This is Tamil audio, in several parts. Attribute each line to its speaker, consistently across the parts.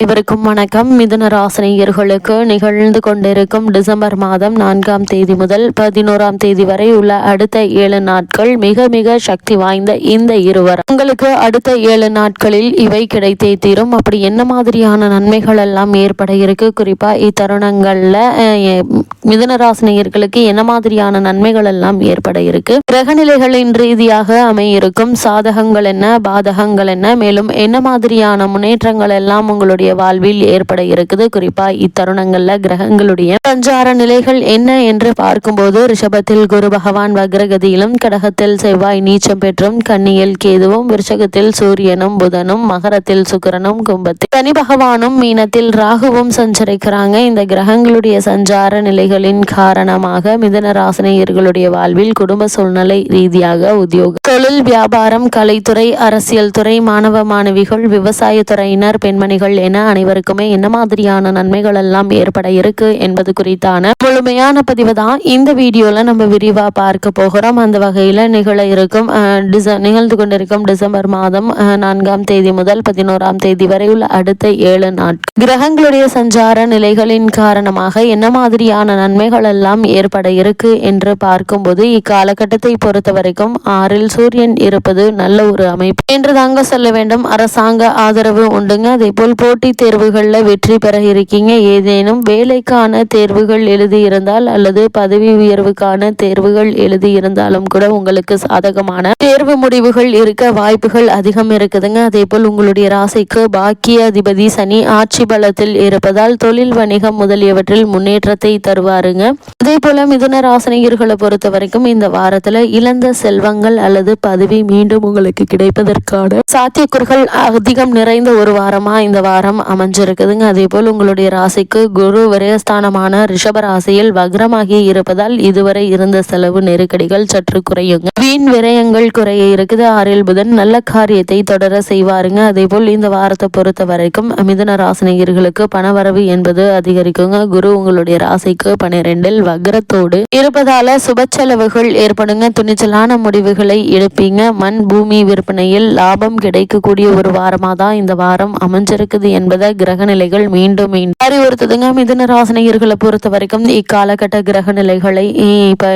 Speaker 1: இவருக்கும் வணக்கம். மிதுன ராசினியர்களுக்கு நிகழ்ந்து கொண்டிருக்கும் டிசம்பர் மாதம் நான்காம் தேதி முதல் பதினோராம் தேதி வரை உள்ள அடுத்த ஏழு நாட்கள் மிக மிக சக்தி வாய்ந்த இந்த இருவர் உங்களுக்கு அடுத்த ஏழு நாட்களில் இவை கிடைத்தே தீரும். அப்படி என்ன மாதிரியான நன்மைகள் எல்லாம் ஏற்பட இருக்கு? குறிப்பா இத்தருணங்கள்ல அஹ், மிதுன ராசினியர்களுக்கு என்ன மாதிரியான நன்மைகள் எல்லாம் ஏற்பட இருக்கு? கிரகநிலைகளின் ரீதியாக அமையிருக்கும் சாதகங்கள் என்ன பாதகங்கள் என்ன மேலும் என்ன மாதிரியான முன்னேற்றங்கள் எல்லாம் உங்களுடைய உங்களுடைய வாழ்வில் ஏற்பட இருக்குது. குறிப்பா இத்தருணங்கள்ல கிரகங்களுடைய சஞ்சார நிலைகள் என்ன என்று பார்க்கும்போது ரிஷபத்தில் குரு பகவான் வக்ரகதியிலும் கடகத்தில் செவ்வாய் நீச்சம் பெற்றும் கன்னியில் கேதுவும் விருஷகத்தில் சூரியனும் புதனும் மகரத்தில் சுக்கரனும் கும்பத்தில் சனி பகவானும் மீனத்தில் ராகுவும் சஞ்சரிக்கிறாங்க. இந்த கிரகங்களுடைய சஞ்சார நிலைகளின் காரணமாக மிதன ராசினியர்களுடைய வாழ்வில் குடும்ப சூழ்நிலை ரீதியாக உத்தியோக தொழில் வியாபாரம் கலைத்துறை அரசியல் துறை மாணவ மாணவிகள் விவசாய துறையினர் பெண்மணிகள் என அனைவருக்குமே என்ன மாதிரியான நன்மைகள் எல்லாம் ஏற்பட இருக்கு என்பது குறித்தான முழுமையான பதிவு தான் இந்த வீடியோல நம்ம விரிவா பார்க்க போகிறோம். அந்த வகையில நிகழ இருக்கும் டிச நிகழ்ந்து கொண்டிருக்கும் டிசம்பர் மாதம் நான்காம் தேதி முதல் பதினோராம் தேதி வரை உள்ள அடுத்த ஏழு நாட்கள் கிரகங்களுடைய சஞ்சார நிலைகளின் காரணமாக என்ன மாதிரியான நன்மைகள் எல்லாம் ஏற்பட இருக்கு என்று பார்க்கும்போது இக்காலகட்டத்தை பொறுத்த வரைக்கும் ஆறில் சூரியன் இருப்பது நல்ல ஒரு அமைப்பு. என்று தாங்க சொல்ல வேண்டும். அரசாங்க ஆதரவு உண்டுங்க. அதே போல் போட்டி போட்டித் தேர்வுகளில் வெற்றி பெற இருக்கீங்க. ஏதேனும் வேலைக்கான தேர்வுகள் எழுதி இருந்தால் அல்லது பதவி உயர்வுக்கான தேர்வுகள் எழுதி இருந்தாலும் கூட உங்களுக்கு சாதகமான தேர்வு முடிவுகள் இருக்க வாய்ப்புகள் அதிகம் இருக்குதுங்க. அதே போல் உங்களுடைய ராசிக்கு பாக்கிய அதிபதி சனி ஆட்சி பலத்தில் இருப்பதால் தொழில் வணிகம் முதலியவற்றில் முன்னேற்றத்தை தருவாருங்க. அதே போல மிதுன ராசனிகர்களை பொறுத்த வரைக்கும் இந்த வாரத்துல இழந்த செல்வங்கள் அல்லது பதவி மீண்டும் உங்களுக்கு கிடைப்பதற்கான சாத்தியக்கூறுகள் அதிகம் நிறைந்த ஒரு வாரமா இந்த வாரம் அமைஞ்சிருக்குதுங்க. அதே போல் உங்களுடைய ராசிக்கு குரு விரயஸ்தானமான ரிஷப ராசியில் வக்ரமாகி இருப்பதால் இதுவரை இருந்த செலவு நெருக்கடிகள் சற்று குறையுங்க. வீண் விரயங்கள் குறைய இருக்குது. ஆறில் புதன் நல்ல காரியத்தை தொடர செய்வாருங்க. அதே போல் இந்த வாரத்தை பொறுத்த வரைக்கும் மிதன ராசினியர்களுக்கு பணவரவு என்பது அதிகரிக்குங்க. குரு உங்களுடைய ராசிக்கு பனிரெண்டில் வக்ரத்தோடு இருப்பதால சுப செலவுகள் ஏற்படுங்க. துணிச்சலான முடிவுகளை எடுப்பீங்க. மண் பூமி விற்பனையில் லாபம் கிடைக்கக்கூடிய ஒரு வாரமாக தான் இந்த வாரம் அமைஞ்சிருக்குது என்பது கிரகநிலைகள் மீண்டும் மீண்டும் அறிவுறுத்துதுங்க. மிதன ராசினியர்களை பொறுத்த வரைக்கும் இக்காலகட்ட கிரகநிலைகளை இப்ப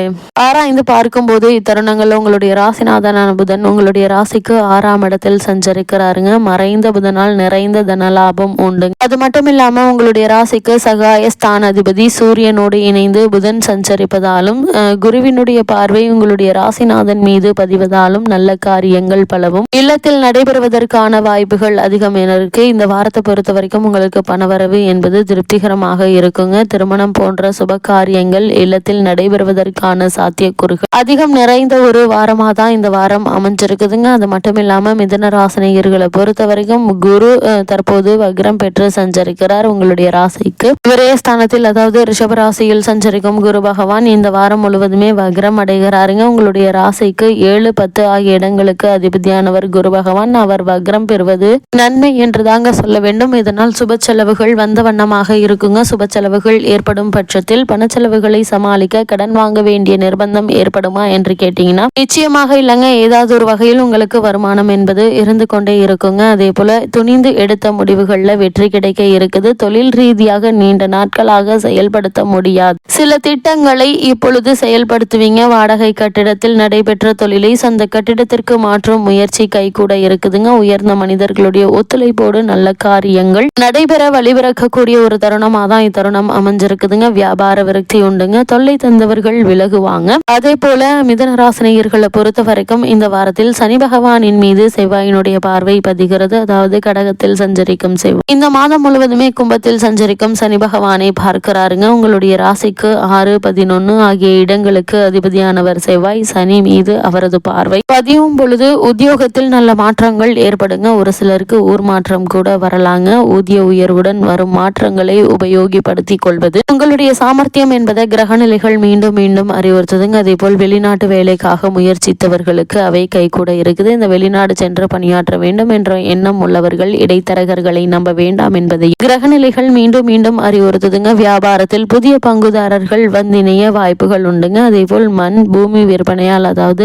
Speaker 1: ஆராய்ந்து பார்க்கும்போது இத்தருணங்கள் உங்களுடைய ராசிநாதனான புதன் உங்களுடைய ராசிக்கு ஆறாம் இடத்தில் சஞ்சரிக்கிறாருங்க. மறைந்த புதனால் நிறைந்த தனலாபம் உண்டு. அது மட்டும் இல்லாம உங்களுடைய ராசிக்கு சகாய ஸ்தான அதிபதி சூரியனோடு இணைந்து புதன் சஞ்சரிப்பதாலும் குருவினுடைய பார்வை உங்களுடைய ராசிநாதன் மீது பதிவதாலும் நல்ல காரியங்கள் பலவும். இல்லத்தில் நடைபெறுவதற்கான வாய்ப்புகள் அதிகம் என இருக்கு. இந்த வாரத்தை பொறுத்த வரைக்கும் உங்களுக்கு பணவரவு என்பது திருப்திகரமாக இருக்குங்க. திருமணம் போன்ற சுப காரியங்கள் இல்லத்தில் நடைபெறுவதற்கான சாத்தியக்கூறுகள். அதிகம் நிறைந்த ஒரு வாரமாக தான் இந்த வாரம் அமைஞ்சிருக்குதுங்க. அது மட்டும் இல்லாமல் மிதன ராசினியர்களை பொறுத்த வரைக்கும் குரு தற்போது வக்ரம் பெற்று சஞ்சரிக்கிறார் உங்களுடைய ராசிக்கு. விரய ஸ்தானத்தில் அதாவது ரிஷப ராசியில் சஞ்சரிக்கும் குரு பகவான் இந்த வாரம் முழுவதுமே வக்ரம் அடைகிறாருங்க. உங்களுடைய ராசிக்கு ஏழு பத்து ஆகிய இடங்களுக்கு அதிபதியானவர் குரு பகவான். அவர் வக்ரம் பெறுவது நன்மை என்று தாங்க சொல்ல வேண்டும். இதனால் சுப செலவுகள் வந்த வண்ணமாக இருக்குங்க. சுப செலவுகள் ஏற்படும் பட்சத்தில் பணச்செலவுகளை சமாளிக்க கடன் வாங்க வேண்டிய நிர்பந்தம் ஏற்படுமா என்று கேட்டீங்கன்னா நிச்சயமாக இல்லைங்க. ஏதாவது ஒரு வகையில் உங்களுக்கு வருமானம் என்பது இருந்து கொண்டே இருக்குங்க. அதே போல துணிந்து எடுத்த முடிவுகள்ல வெற்றி கிடைக்க இருக்குது. தொழில் ரீதியாக நீண்ட நாட்களாக செயல்படுத்த முடியாது. சில திட்டங்களை இப்பொழுது செயல்படுத்துவீங்க. வாடகை கட்டிடத்தில் நடைபெற்ற தொழிலை சொந்த கட்டிடத்திற்கு மாற்றும் முயற்சி கைகூட இருக்குதுங்க. உயர்ந்த மனிதர்களுடைய ஒத்துழைப்போடு நல்ல காரியம் காரியங்கள் நடைபெற வழிபிறக்கக்கூடிய ஒரு தருணமா தான் இத்தருணம் அமைஞ்சிருக்குதுங்க. வியாபார விருத்தி உண்டுங்க. தொல்லை தந்தவர்கள் விலகுவாங்க. அதே போல மிதனராசினியர்களை பொறுத்த வரைக்கும் இந்த வாரத்தில் சனி பகவானின் மீது செவ்வாயினுடைய பார்வை பதிகிறது. அதாவது கடகத்தில் சஞ்சரிக்கும் செவ்வாய். இந்த மாதம் முழுவதுமே கும்பத்தில் சஞ்சரிக்கும் சனி பகவானை பார்க்கிறாருங்க. உங்களுடைய ராசிக்கு ஆறு பதினொன்னு ஆகிய இடங்களுக்கு அதிபதியானவர் செவ்வாய். சனி மீது அவரது பார்வை பதியும் பொழுது உத்தியோகத்தில் நல்ல மாற்றங்கள் ஏற்படுங்க. ஒரு சிலருக்கு ஊர் மாற்றம் கூட வரலாங்க. ஊதிய உயர்வுடன் வரும் மாற்றங்களை உபயோகப்படுத்திக் கொள்வது. உங்களுடைய சாமர்த்தியம் என்பதை கிரகநிலைகள் மீண்டும் மீண்டும் அறிவுறுத்துதுங்க. அதே போல் வெளிநாட்டு வேலைக்காக முயற்சித்தவர்களுக்கு அவை கைகூட இருக்குது. இந்த வெளிநாடு சென்று பணியாற்ற வேண்டும் என்ற எண்ணம் உள்ளவர்கள் இடைத்தரகர்களை நம்ப வேண்டாம் என்பதை கிரகநிலைகள் மீண்டும் மீண்டும் அறிவுறுத்துதுங்க. வியாபாரத்தில் புதிய பங்குதாரர்கள் வந்திணைய வாய்ப்புகள் உண்டுங்க. அதே போல் மண் பூமி விற்பனையால் அதாவது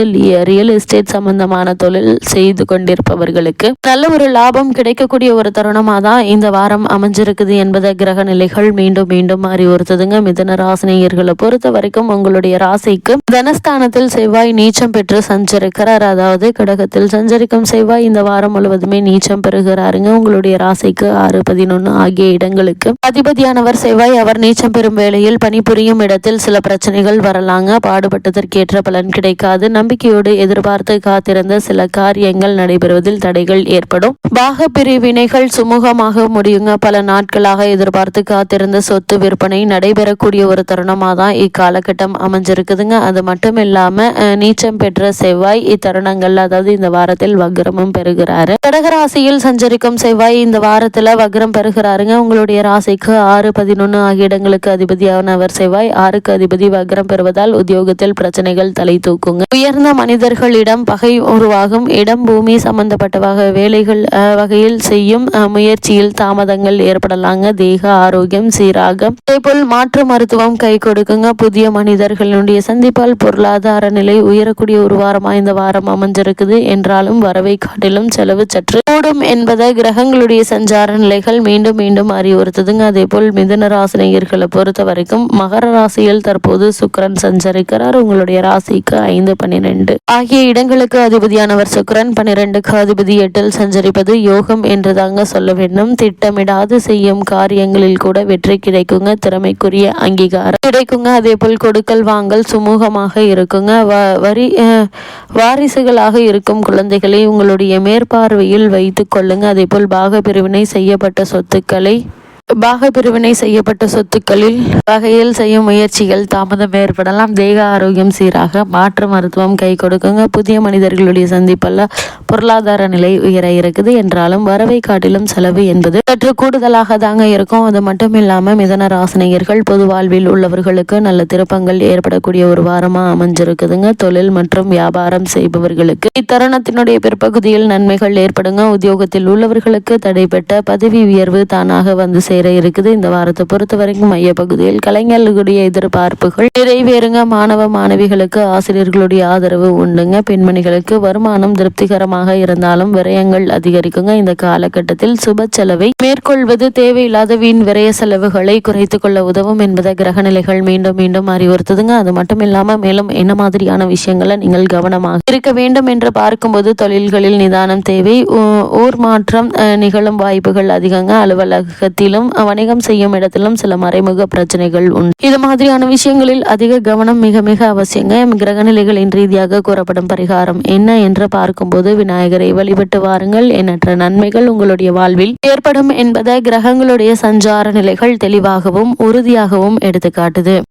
Speaker 1: ரியல் எஸ்டேட் சம்பந்தமான தொழில் செய்து கொண்டிருப்பவர்களுக்கு நல்ல ஒரு லாபம் கிடைக்கக்கூடிய ஒரு தருணமாக தான் இந்த வாரம் அமைஞ்சிருக்குது என்பதை கிரக நிலைகள் மீண்டும் மீண்டும் அறிவுறுத்துதுங்க. மிதன ராசினியர்களை பொறுத்த வரைக்கும் உங்களுடைய ராசிக்கு தனஸ்தானத்தில் செவ்வாய் நீச்சம் பெற்று சஞ்சரிக்கிறார். அதாவது கடகத்தில் சஞ்சரிக்கும் செவ்வாய் இந்த வாரம் முழுவதுமே நீச்சம் பெறுகிறாருங்க. உங்களுடைய ராசிக்கு ஆறு பதினொன்று ஆகிய இடங்களுக்கு அதிபதியானவர் செவ்வாய் அவர் நீச்சம் பெறும் வேளையில் பணிபுரியும் இடத்தில் சில பிரச்சனைகள் வரலாங்க. பாடுபட்டதற்கேற்ற பலன் கிடைக்காது. நம்பிக்கையோடு எதிர்பார்த்து காத்திருந்த சில காரியங்கள் நடைபெறுவதில் தடைகள் ஏற்படும். பாக பிரிவினைகள் சுமூகமாக முடியுங்க. பல நாட்களாக எதிர்பார்த்து காத்திருந்த சொத்து விற்பனை நடைபெறக்கூடிய ஒரு தருணமாக தான் இக்காலகட்டம் அமைஞ்சிருக்குதுங்க. அது மட்டும் இல்லாமல் நீச்சம் பெற்ற செவ்வாய் இத்தருணங்கள் அதாவது இந்த வாரத்தில் வக்ரமும் பெறுகிறாரு. கடகராசியில் சஞ்சரிக்கும் செவ்வாய் இந்த வாரத்தில் வக்ரம் பெறுகிறாருங்க. உங்களுடைய ராசிக்கு ஆறு பதினொன்னு ஆகிய இடங்களுக்கு அதிபதியானவர் செவ்வாய். ஆறுக்கு அதிபதி வக்ரம் பெறுவதால் உத்தியோகத்தில் பிரச்சனைகள் தலை தூக்குங்க. உயர்ந்த மனிதர்களிடம் பகை உருவாகும். இடம் பூமி சம்பந்தப்பட்ட வகை வேலைகள் வகையில் செய்யும் முயற்சி வளர்ச்சியில் தாமதங்கள் ஏற்படலாங்க. தேக ஆரோக்கியம் சீராக. அதேபோல் மாற்று மருத்துவம் கை கொடுக்குங்க. புதிய மனிதர்களுடைய சந்திப்பால் பொருளாதார நிலை உயரக்கூடிய ஒரு வாரமா இந்த வாரம் அமைஞ்சிருக்குது. என்றாலும் வரவை காட்டிலும் செலவு சற்று கூடும் என்பதை கிரகங்களுடைய சஞ்சார நிலைகள் மீண்டும் மீண்டும் அறிவுறுத்துதுங்க. அதே போல் மிதன ராசினியர்களை பொறுத்த வரைக்கும் மகர ராசியில் தற்போது சுக்கரன் சஞ்சரிக்கிறார். உங்களுடைய ராசிக்கு ஐந்து பன்னிரெண்டு. ஆகிய இடங்களுக்கு அதிபதியானவர் சுக்கரன். பன்னிரெண்டுக்கு அதிபதி எட்டில் சஞ்சரிப்பது யோகம் என்று தாங்க சொல்ல வேண்டும். திட்டமிடாது செய்யும் காரியங்களில் கூட வெற்றி கிடைக்குங்க. திறமைக்குரிய அங்கீகாரம் கிடைக்குங்க. அதே போல் கொடுக்கல் வாங்கல் சுமூகமாக இருக்குங்க. வரி வாரிசுகளாக இருக்கும் குழந்தைகளை உங்களுடைய மேற்பார்வையில் வைத்துக் கொள்ளுங்க. அதே போல் பாக பிரிவினை செய்யப்பட்ட சொத்துக்களை பாக பிரிவினை செய்யப்பட்ட சொத்துக்களில் வகையில் செய்யும் முயற்சிகள் தாமதம் ஏற்படலாம். தேக ஆரோக்கியம் சீராக மாற்று மருத்துவம் கை கொடுக்குங்க. புதிய மனிதர்களுடைய சந்திப்பல்ல பொருளாதார நிலை உயர இருக்குது. என்றாலும் வரவை காட்டிலும் செலவு என்பது சற்று கூடுதலாக தாங்க இருக்கும். அது மட்டும் இல்லாம மிதன ராசினியர்கள் பொது வாழ்வில் உள்ளவர்களுக்கு நல்ல திருப்பங்கள் ஏற்படக்கூடிய ஒரு வாரமா அமைஞ்சிருக்குதுங்க. தொழில் மற்றும் வியாபாரம் செய்பவர்களுக்கு இத்தருணத்தினுடைய பிற்பகுதியில் நன்மைகள் ஏற்படுங்க. உத்தியோகத்தில் உள்ளவர்களுக்கு தடைப்பட்ட பதவி உயர்வு தானாக வந்து சேர சேர இருக்குது. இந்த வாரத்தை பொறுத்த வரைக்கும் மையப்பகுதியில் கலைஞர்களுடைய எதிர்பார்ப்புகள் நிறைவேறுங்க. மாணவ மாணவிகளுக்கு ஆசிரியர்களுடைய ஆதரவு உண்டுங்க. பெண்மணிகளுக்கு வருமானம் திருப்திகரமாக இருந்தாலும் விரயங்கள் அதிகரிக்குங்க. இந்த காலகட்டத்தில் சுப செலவை மேற்கொள்வது தேவையில்லாத வீண் விரய செலவுகளை குறைத்துக் கொள்ள உதவும் என்பதை கிரகநிலைகள் மீண்டும் மீண்டும் அறிவுறுத்துதுங்க. அது மட்டும் இல்லாம மேலும் என்ன மாதிரியான விஷயங்களை நீங்கள் கவனமாக இருக்க வேண்டும் என்று பார்க்கும்போது தொழில்களில் நிதானம் தேவை ஊர் மாற்றம் நிகழும் வாய்ப்புகள் அதிகங்க. அலுவலகத்திலும் வணிகம் செய்யும் இடத்திலும் சில மறைமுக பிரச்சனைகள் உண்டு. இது மாதிரியான விஷயங்களில் அதிக கவனம் மிக மிக அவசியங்க. கிரகநிலைகளின் ரீதியாக கூறப்படும் பரிகாரம் என்ன என்று பார்க்கும்போது விநாயகரை வழிபட்டு வாருங்கள். எண்ணற்ற நன்மைகள் உங்களுடைய வாழ்வில் ஏற்படும் என்பதை கிரகங்களுடைய சஞ்சார நிலைகள் தெளிவாகவும் உறுதியாகவும் எடுத்துக்காட்டுது.